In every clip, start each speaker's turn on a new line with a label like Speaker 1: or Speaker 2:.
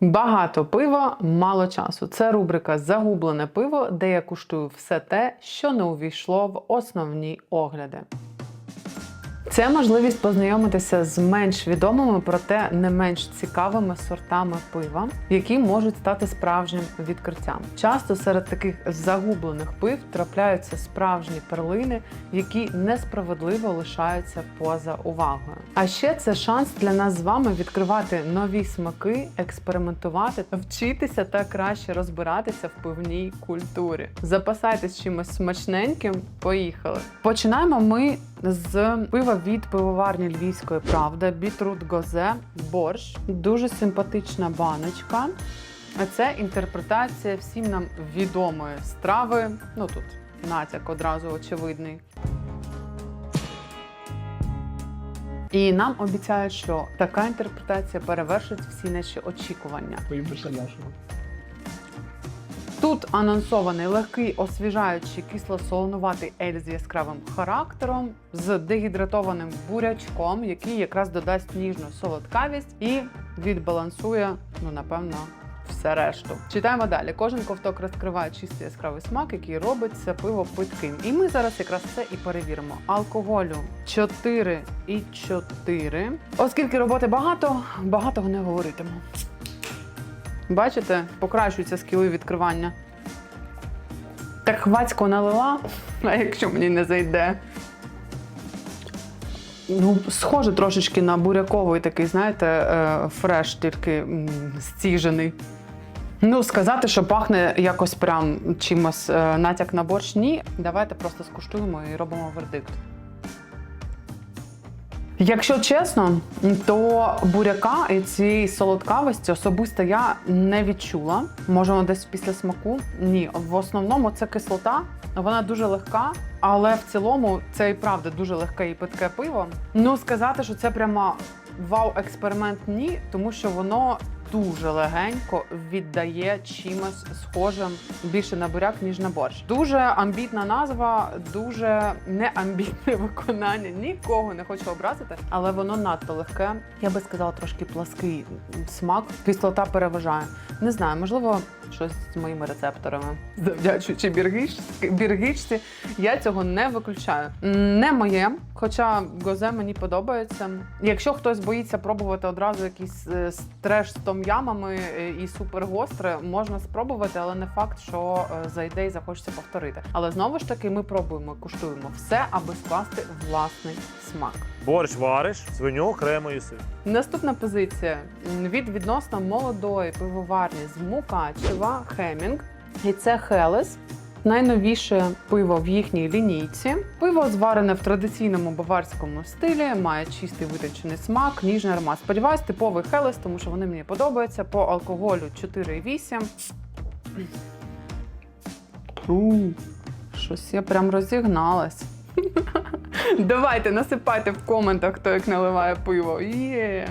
Speaker 1: Багато пива, мало часу. Це рубрика Загублене пиво, де я куштую все те, що не увійшло в основні огляди. Це можливість познайомитися з менш відомими, проте не менш цікавими сортами пива, які можуть стати справжнім відкриттям. Часто серед таких загублених пив трапляються справжні перлини, які несправедливо лишаються поза увагою. А ще це шанс для нас з вами відкривати нові смаки, експериментувати, вчитися та краще розбиратися в пивній культурі. Запасайтесь чимось смачненьким. Поїхали! Починаємо ми з пива від пивоварні Львівської правда, бітрут гозе, борщ. Дуже симпатична баночка. Це інтерпретація всім нам відомої страви. Ну тут натяк одразу очевидний. І нам обіцяють, що така інтерпретація перевершить всі наші очікування.
Speaker 2: Боїмося нашого.
Speaker 1: Тут анонсований легкий освіжаючий кисло-солонуватий ель з яскравим характером, з дегідратованим бурячком, який якраз додасть ніжну солодкавість і відбалансує, ну напевно. Все решту. Читаємо далі. Кожен ковток розкриває чистий яскравий смак, який робить це пиво питким. І ми зараз якраз це і перевіримо. Алкоголю 4 і 4. Оскільки роботи багато, багатого не говоритиму. Бачите, покращуються скіли відкривання. Так хвацько налила, а якщо мені не зайде. Ну, схоже трошечки на буряковий такий, знаєте, е, фреш, тільки стіжений. Ну, сказати, що пахне якось прям чимось е, натяк на борщ, ні. Давайте просто скуштуємо і робимо вердикт. Якщо чесно, то буряка і цієї солодкавості особисто я не відчула. Може, воно десь після смаку? Ні. В основному це кислота, вона дуже легка, але в цілому це і правда дуже легке і питке пиво. Ну, сказати, що це прямо вау-експеримент ні, тому що воно дуже легенько віддає чимось схожим більше на буряк, ніж на борщ. Дуже амбітна назва, дуже неамбітне виконання. Нікого не хочу образити, але воно надто легке. Я би сказала, трошки плаский смак. Кислота переважає. Не знаю, можливо, щось з моїми рецепторами. Завдячуючи біргичці, я цього не виключаю. Не моє, хоча гозе мені подобається. Якщо хтось боїться пробувати одразу якийсь е, треш з том'ямами е, і супергостре, можна спробувати, але не факт, що е, зайде і захочеться повторити. Але знову ж таки, ми пробуємо, куштуємо все, аби скласти власний смак.
Speaker 3: Борщ вариш, свиню окремо їси.
Speaker 1: Наступна позиція від відносно молодої пивоварні з Мукачева Хемінг. І це Хелес. Найновіше пиво в їхній лінійці. Пиво зварене в традиційному баварському стилі, має чистий витончений смак, ніжний аромат. Сподіваюсь, типовий Хелес, тому що вони мені подобаються. По алкоголю 4,8. У, Щось я прям розігналась. Давайте насипайте в коментах, хто як наливає пиво. Є.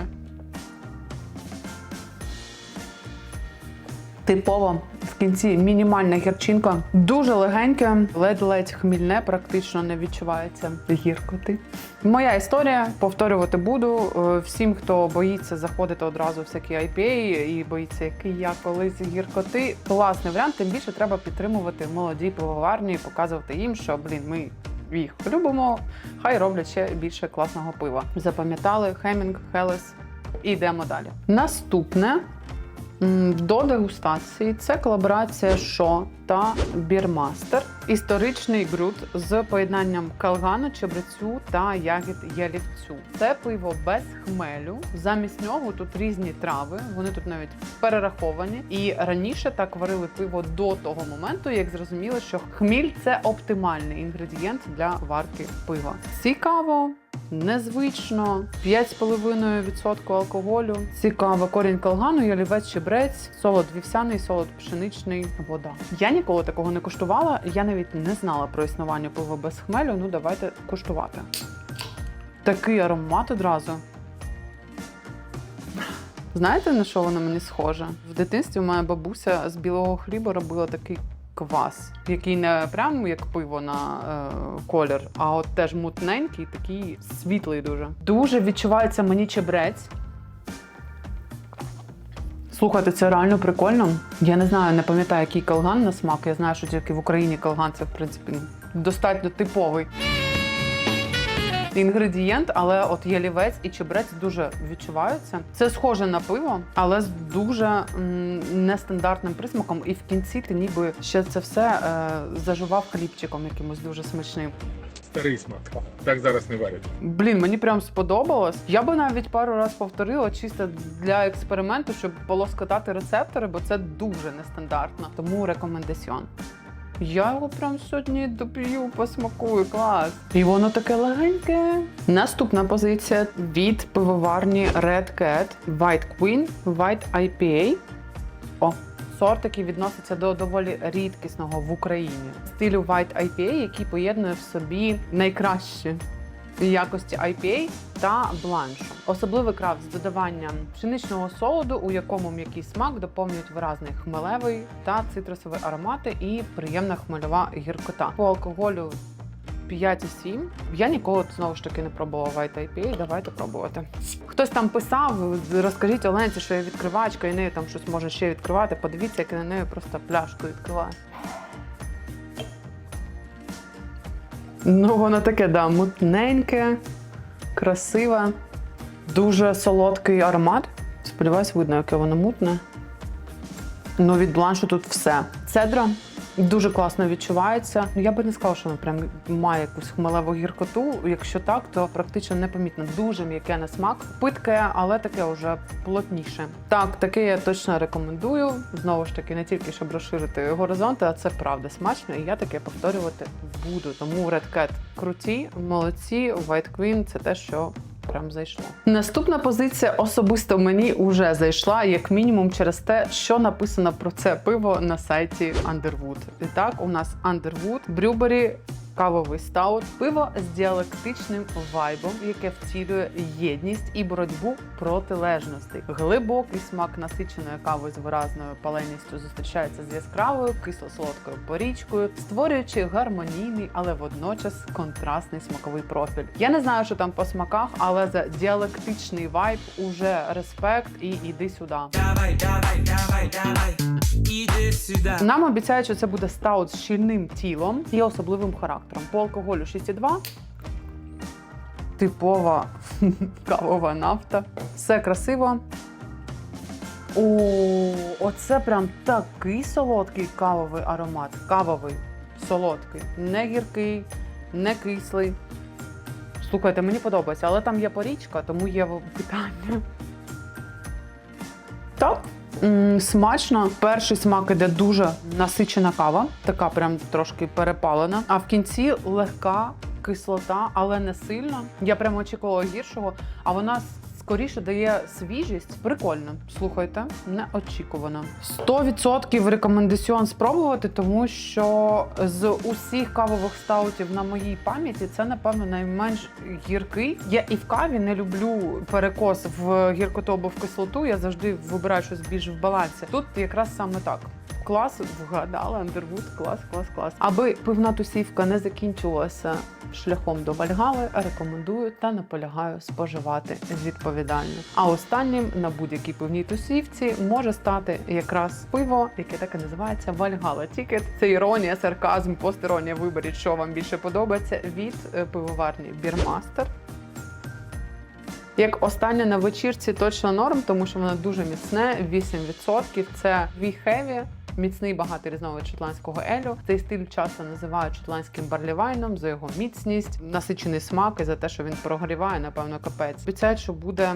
Speaker 1: Типово в кінці мінімальна гірчинка. Дуже легеньке, ледь-ледь хмільне, практично не відчувається гіркоти. Моя історія повторювати буду. Е, Всім, хто боїться заходити одразу всякі IPA і боїться, який я колись гіркоти. Класний варіант. Тим більше треба підтримувати молоді пивоварні показувати їм, що блін, ми їх любимо. Хай роблять ще більше класного пива. Запам'ятали Хемінг, Хелес. І йдемо далі. Наступне до дегустації це колаборація Шо та Бірмастер. Історичний ґрут з поєднанням калгану, чебрецю та ягід ялівцю. Це пиво без хмелю. Замість нього тут різні трави. Вони тут навіть перераховані. І раніше так варили пиво до того моменту, як зрозуміли, що хміль це оптимальний інгредієнт для варки пива. Цікаво. Незвично 5,5% алкоголю. Цікаво, корінь калгану, ялівець чебрець, солод вівсяний, солод пшеничний, вода. Я ніколи такого не куштувала. Я навіть не знала про існування пива без хмелю. Ну давайте куштувати. Такий аромат одразу. Знаєте, на що воно мені схоже? В дитинстві моя бабуся з білого хліба робила такий квас, який не прям як пиво на е, колір, а от теж мутненький, такий світлий дуже. Дуже відчувається мені чебрець. Слухайте, це реально прикольно. Я не знаю, не пам'ятаю, який калган на смак. Я знаю, що тільки в Україні калган це в принципі достатньо типовий інгредієнт, але от ялівець і чебрець дуже відчуваються. Це схоже на пиво, але з дуже м, нестандартним присмаком. І в кінці ти ніби ще це все е, зажував хлібчиком якимось дуже смачним.
Speaker 2: Старий смак. Так зараз не варять.
Speaker 1: Блін, мені прям сподобалось. Я би навіть пару раз повторила чисто для експерименту, щоб полоскотати рецептори, бо це дуже нестандартно. Тому рекомендаціон. Я його прям сьогодні доп'ю, посмакую, клас. І воно таке легеньке. Наступна позиція від пивоварні Red Cat White Queen White IPA. О, сорт, який відноситься до доволі рідкісного в Україні стилю White IPA, який поєднує в собі найкраще якості IPA та бланшу. Особливий крафт з додаванням пшеничного солоду, у якому м'який смак доповнюють виразний хмелевий та цитрусові аромати і приємна хмельова гіркота. По алкоголю 5,7. Я ніколи знову ж таки не пробувала White IPA, давайте пробувати. Хтось там писав, розкажіть Оленці, що я відкривачка, і нею там щось може ще відкривати. Подивіться, як я на нею просто пляшку відкриваю. Ну, воно таке, да, мутненьке, красиве, дуже солодкий аромат. Сподіваюсь, видно, яке воно мутне. Ну, від бланшу тут все. Цедра дуже класно відчувається. Ну, Я би не сказала, що воно прям має якусь хмелеву гіркоту. Якщо так, то практично непомітно. Дуже м'яке на смак. Питке, але таке вже плотніше. Так, таке я точно рекомендую. Знову ж таки, не тільки щоб розширити горизонти, а це правда смачно, і я таке повторювати буду. Тому Red Cat круті, молодці, White Queen це те, що прям зайшло. Наступна позиція особисто мені вже зайшла, як мінімум, через те, що написано про це пиво на сайті Underwood. І так, у нас Underwood, Брюбері. Кавовий стаут, пиво з діалектичним вайбом, яке втілює єдність і боротьбу протилежностей. Глибокий смак насиченої кави з виразною паленістю зустрічається з яскравою кисло-солодкою порічкою, створюючи гармонійний, але водночас контрастний смаковий профіль. Я не знаю, що там по смаках, але за діалектичний вайб уже респект і іди сюди.
Speaker 4: Давай, давай, давай, давай, іди сюди.
Speaker 1: Нам обіцяють, що це буде стаут з щільним тілом і особливим характером. По алкоголю 6,2. Типова кавова нафта. Все красиво. О, оце прям такий солодкий кавовий аромат. Кавовий, солодкий, не гіркий, не кислий. Слухайте, мені подобається, але там є порічка, тому є питання. Смачно. Перший смак іде дуже насичена кава, така прям трошки перепалена. А в кінці легка кислота, але не сильно. Я прямо очікувала гіршого, а вона скоріше дає свіжість. Прикольно. Слухайте, неочікувано. 100% рекомендаціон спробувати, тому що з усіх кавових стаутів на моїй пам'яті це, напевно, найменш гіркий. Я і в каві не люблю перекос в гіркоту або в кислоту. Я завжди вибираю щось більш в балансі. Тут якраз саме так. Клас, вгадала, Андервуд, клас, клас, клас. Аби пивна тусівка не закінчувалася шляхом до Вальгали, рекомендую та наполягаю споживати відповідально. А останнім на будь-якій пивній тусівці може стати якраз пиво, яке так і називається Вальгала Тікет. Це іронія, сарказм, постіронія. Виберіть, що вам більше подобається від е, пивоварні Бірмастер. Як останнє на вечірці точно норм, тому що воно дуже міцне, 8%. Це V Heavy, міцний багатий різновид шотландського елю. Цей стиль часто називають шотландським барлівайном за його міцність, насичений смак і за те, що він прогріває, напевно, капець. Обіцяють, що буде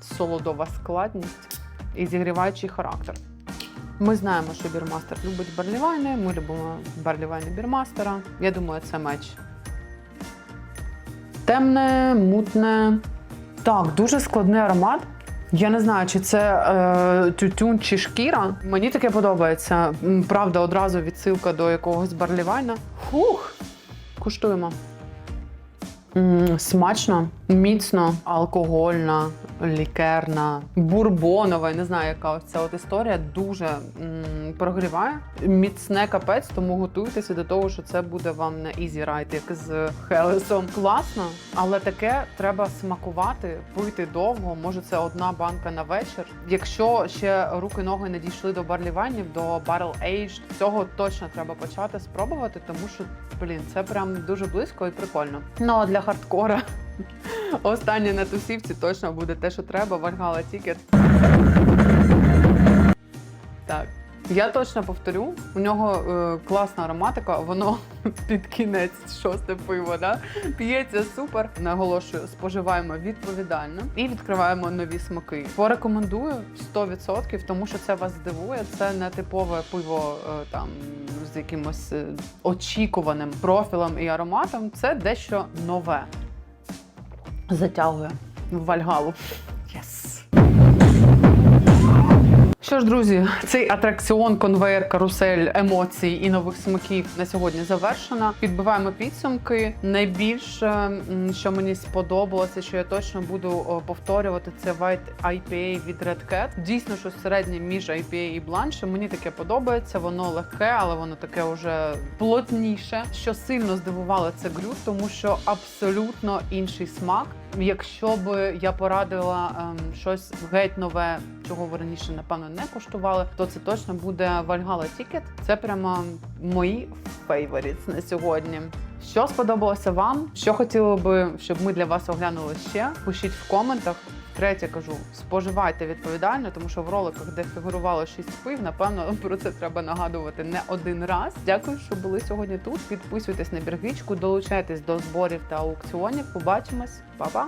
Speaker 1: солодова складність і зігріваючий характер. Ми знаємо, що бірмастер любить барлівайни. Ми любимо барлівайни бірмастера. Я думаю, це меч. Темне, мутне. Так, дуже складний аромат. Я не знаю, чи це е, тютюн чи шкіра. Мені таке подобається. Правда, одразу відсилка до якогось барлівайна. Фух, куштуємо. М, смачно, міцно, алкогольна, лікерна, бурбонова. я Не знаю, яка ось ця от історія дуже м, прогріває. Міцне капець, тому готуйтеся до того, що це буде вам на ізі райд, як з Хелесом. Класно, але таке треба смакувати, пити довго. Може, це одна банка на вечір. Якщо ще руки ноги не дійшли до барліванів, до Barrel Aged, цього точно треба почати спробувати, тому що блін, це прям дуже близько і прикольно. Ну а для хардкора останнє на тусівці точно буде те, що треба. Вальгала Тікет. Так. Я точно повторю, у нього е, класна ароматика, воно під кінець шосте пиво, да? п'ється супер. Наголошую, споживаємо відповідально і відкриваємо нові смаки. Порекомендую 100%, тому що це вас здивує. Це не типове пиво е, там з якимось е, очікуваним профілем і ароматом. Це дещо нове. Затягує в Вальгалу. Що ж, друзі, цей атракціон, конвейер, карусель емоцій і нових смаків на сьогодні завершено. Підбиваємо підсумки. Найбільше, що мені сподобалося, що я точно буду повторювати, це White IPA від Red Cat. Дійсно, що середнє між IPA і бланше. Мені таке подобається. Воно легке, але воно таке вже плотніше. Що сильно здивувало, це глют, тому що абсолютно інший смак. Якщо б я порадила ем, щось геть нове, чого ви раніше напевно не куштували, то це точно буде Valhalla Ticket. Це прямо мої фейворіт на сьогодні. Що сподобалося вам? Що хотіли би, щоб ми для вас оглянули ще? Пишіть в коментах. Третє кажу, споживайте відповідально, тому що в роликах, де фігурувало 6 пив, напевно, про це треба нагадувати не один раз. Дякую, що були сьогодні тут. Підписуйтесь на біргичку, долучайтесь до зборів та аукціонів. Побачимось, Па-па!